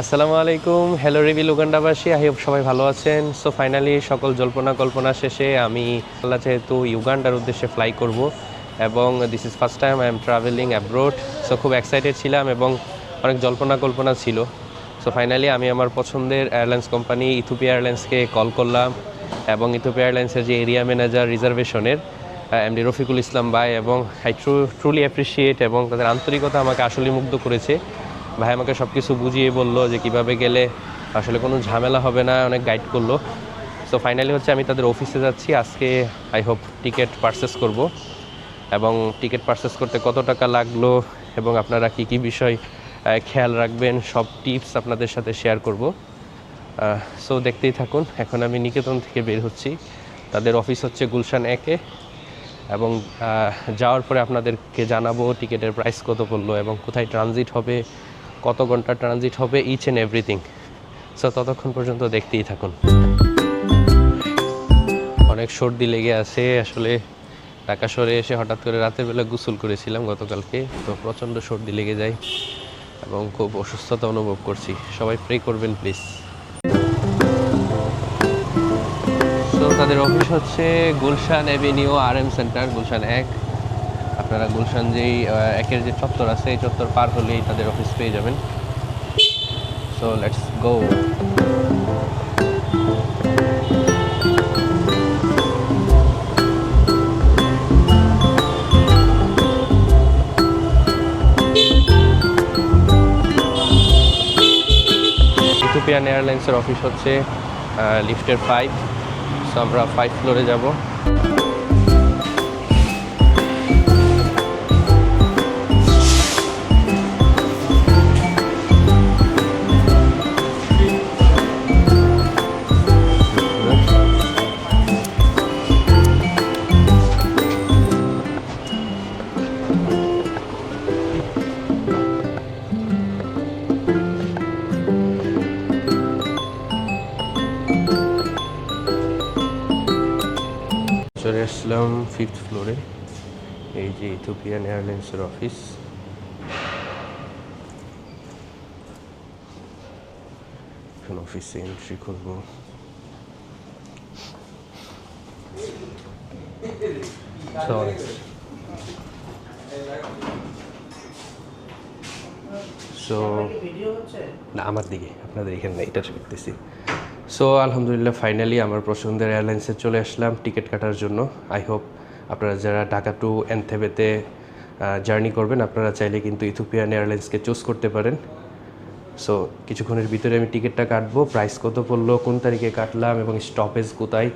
আসসালামু আলাইকুম। Hello reveal উগান্ডাবাসী আই হোপ সবাই ভালো আছেন। সো ফাইনালি সকল জল্পনা কল্পনা শেষে আমি আল্লাহ যেহেতু ইউগান্ডার উদ্দেশ্যে ফ্লাই করব এবং this is first time I am travelling abroad so খুব এক্সাইটেড ছিলাম এবং অনেক জল্পনা কল্পনা ছিল। সো ফাইনালি আমি আমার পছন্দের এয়ারলাইন্স কোম্পানি ইথোপিয়া এয়ারলাইন্সকে কল করলাম এবং ইথোপিয়া এয়ারলাইন্সের যে এরিয়া ম্যানেজার রিজার্ভেশনের এমডি রফিকুল ইসলাম ভাই এবং আই ট্রু ট্রুলি অ্যাপ্রিসিয়েট এবং তাদের আন্তরিকতা আমাকে আসলে মুগ্ধ করেছে। ভাই আমাকে সব কিছু বুঝিয়ে বলল যে কীভাবে গেলে আসলে কোনো ঝামেলা হবে না, অনেক গাইড করল। সো ফাইনালি হচ্ছে আমি তাদের অফিসে যাচ্ছি, আজকে আই হোপ টিকিট পারচেস করব। এবং টিকিট পারচেস করতে কত টাকা লাগল এবং আপনারা কি কি বিষয় খেয়াল রাখবেন, সব টিপস আপনাদের সাথে শেয়ার করব। সো দেখতেই থাকুন, এখন আমি নিকেতন থেকে বের হচ্ছি। তাদের অফিস হচ্ছে গুলশান একে। এবং যাওয়ার পরে আপনাদেরকে জানাব টিকিটের প্রাইস কত পড়ল এবং কোথায় ট্রানজিট হবে। কত ঘণ্টা ট্রানজিট হবে ইচ অ্যান্ড এভরিথিং সো ততক্ষণ পর্যন্ত দেখতেই থাকুন। অনেক সর্দি লেগে আছে, আসলে ঢাকা শহরে এসে হঠাৎ করে রাতের বেলা গোসল করেছিলাম গতকালকে, তো প্রচণ্ড সর্দি লেগে যায় এবং খুব অসুস্থতা অনুভব করছি। সবাই প্রে করবেন প্লিজ তো তাদের অফিস হচ্ছে Gulshan avenue R M centre Gulshan এক। আপনারা গুলশান যেই একের যে চত্বর আছে, এই চত্বর পার হলেই তাদের অফিস পেয়ে যাবেন। সো লেটস গো ইথোপিয়ান এয়ারলাইন্সের অফিস হচ্ছে লিফটের ফাইভ সো আমরা ফাইভ ফ্লোরে যাব। আসলাম ফিফথ ফ্লোরে এই যে ইথোপিয়ান এয়ারলাইন্সের অফিস এখন অফিসে এন্ট্রি করব. সো না আমার দিকে আপনাদের এখানে এটা করতেছি সো আলহামদুলিল্লাহ ফাইনালি আমার পছন্দের এয়ারলাইন্সে চলে আসলাম টিকিট কাটার জন্য। আই হোপ আপনারা যারা ঢাকা টু এনথেবেতে জার্নি করবেন, আপনারা চাইলে কিন্তু ইথোপিয়ান এয়ারলাইন্সকে চুজ করতে পারেন। সো কিছুক্ষণের ভিতরে আমি টিকিটটা কাটবো প্রাইস কত পড়ল, কোন তারিখে কাটলাম এবং স্টপেজ কোথায়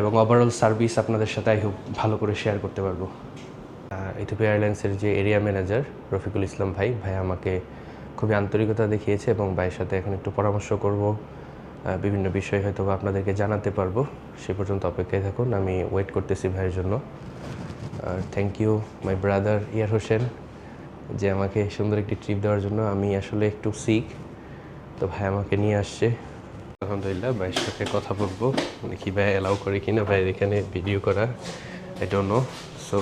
এবং ওভারঅল সার্ভিস আপনাদের সাথে আই হোপ ভালো করে শেয়ার করতে পারব। ইথোপিয়া এয়ারলাইন্সের যে এরিয়া ম্যানেজার রফিকুল ইসলাম ভাই ভাই আমাকে খুবই আন্তরিকতা দেখিয়েছে এবং ভাইয়ের সাথে এখন একটু পরামর্শ করব। বিভিন্ন বিষয় হয়তো আপনাদেরকে জানাতে পারব। সে পর্যন্ত অপেক্ষায় থাকুন, আমি ওয়েট করতেছি ভাইয়ের জন্য। আর thank you my brother Yar Hossain, যে আমাকে সুন্দর একটি ট্রিপ দেওয়ার জন্য আমি আসলে একটু সিক তো ভাই আমাকে নিয়ে আসছে। আলহামদুলিল্লাহ, ভাইয়ের সাথে কথা বলব। মানে কি ভাই অ্যালাউ করে কিনা ভাইয়ের এখানে ভিডিও করা? আই ডোন্ট নো সো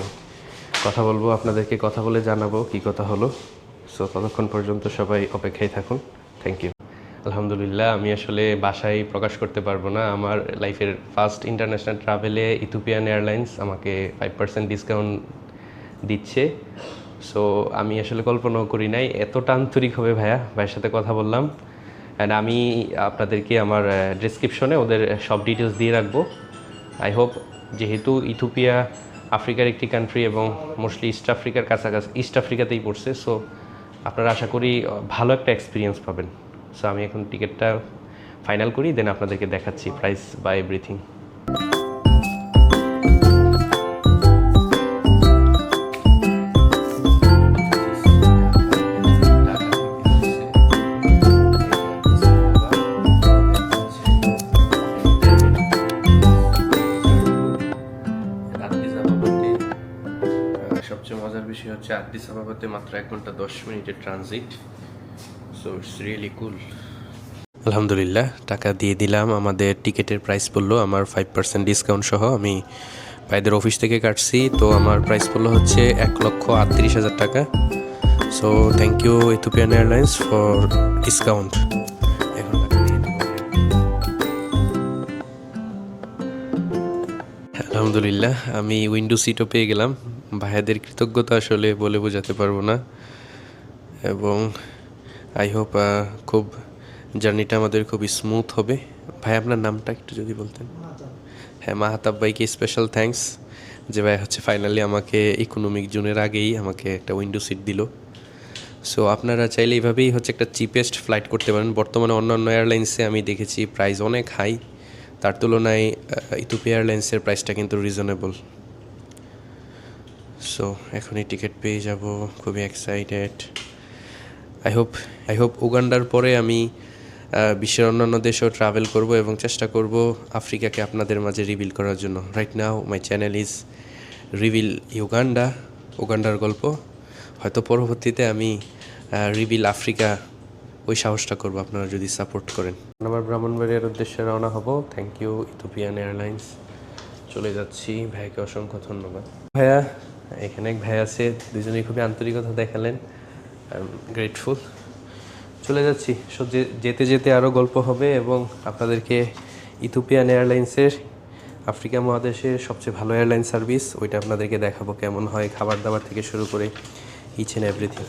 কথা বলব, আপনাদেরকে কথা বলে জানাব কি কথা হলো। সো ততক্ষণ পর্যন্ত সবাই অপেক্ষায় থাকুন। থ্যাংক ইউ আলহামদুলিল্লাহ, আমি আসলে বাসায় প্রকাশ করতে পারব না। আমার লাইফের ফার্স্ট ইন্টারন্যাশনাল ট্রাভেলে ইথোপিয়ান এয়ারলাইন্স আমাকে ফাইভ পার্সেন্ট ডিসকাউন্ট দিচ্ছে। সো আমি আসলে কল্পনাও করি নাই এতটা আন্তরিক হবে ভাইয়া, ভাইয়ের সাথে কথা বললাম। অ্যান্ড আমি আপনাদেরকে আমার ডিসক্রিপশনে ওদের সব ডিটেলস দিয়ে রাখব। আই হোপ যেহেতু ইথোপিয়া আফ্রিকার একটি কান্ট্রি এবং মোস্টলি ইস্ট আফ্রিকার কাছাকাছি ইস্ট আফ্রিকাতেই পড়ছে সো আপনারা আশা করি ভালো একটা এক্সপিরিয়েন্স পাবেন। সো আমি এখন টিকিটটা ফাইনাল করি দেন আপনাদেরকে দেখাচ্ছি প্রাইস বা এভরিথিং সবচেয়ে মজার বিষয় হচ্ছে আদিস আবাবাতে মাত্র এক ঘণ্টা দশ মিনিটের transit so it's really cool আলহামদুলিল্লাহ, টাকা দিয়ে দিলাম। আমাদের টিকিটের প্রাইস পড়ল আমার ফাইভ পার্সেন্ট ডিসকাউন্ট সহ। আমি ভাইদের অফিস থেকে কাটছি। তো আমার প্রাইস পড়ল হচ্ছে এক লক্ষ আটত্রিশ হাজার টাকা। So thank you Ethiopian airlines for discount. আলহামদুলিল্লাহ, আমি উইন্ডো সিটও পেয়ে গেলাম। ভাইয়াদের কৃতজ্ঞতা আসলে বলে বোঝাতে পারব না। এবং আই হোপ খুব জার্নিটা আমাদের খুব স্মুথ হবে। ভাই, আপনার নামটা একটু যদি বলতেন। হ্যাঁ মাহাতাব ভাইকে স্পেশাল থ্যাঙ্কস যে ভাই হচ্ছে ফাইনালি আমাকে ইকোনমিক জোনের আগেই আমাকে একটা উইন্ডো সিট দিল। সো আপনারা চাইলে এইভাবেই হচ্ছে একটা চিপেস্ট ফ্লাইট করতে পারেন। বর্তমানে অন্যান্য এয়ারলাইন্সে আমি দেখেছি প্রাইস অনেক হাই তার তুলনায় ইথোপিয়া এয়ারলাইন্সের প্রাইসটা কিন্তু রিজনেবল সো এখনই টিকিট পেয়ে যাব। খুবই excited I hope I hope উগান্ডার পরে আমি বিশ্বের অন্যান্য দেশেও ট্রাভেল করব এবং চেষ্টা করব আফ্রিকাকে আপনাদের মাঝে রিভিল করার জন্য। Right now my channel is reveal Uganda উগান্ডার গল্প। হয়তো পরবর্তীতে আমি রিভিল আফ্রিকা ওই সাহসটা করব আপনারা যদি সাপোর্ট করেন। আমার ব্রাহ্মণবাড়িয়ার উদ্দেশ্যে রওনা হব। থ্যাংক ইউ ইথোপিয়ান এয়ারলাইন্স চলে যাচ্ছি। ভাইকে অসংখ্য ধন্যবাদ। ভাইয়া, এখানে এক ভাই আছে, দুজনেই খুবই আন্তরিকতা দেখালেন। আই গ্রেটফুল চলে যাচ্ছি। সব যেতে যেতে আরও গল্প হবে এবং আপনাদেরকে ইথোপিয়ান এয়ারলাইন্সের, আফ্রিকা মহাদেশের সবচেয়ে ভালো এয়ারলাইন সার্ভিস, ওইটা আপনাদেরকে দেখাবো কেমন হয়, খাবার দাবার থেকে শুরু করে ইচ অ্যান্ড এভরিথিং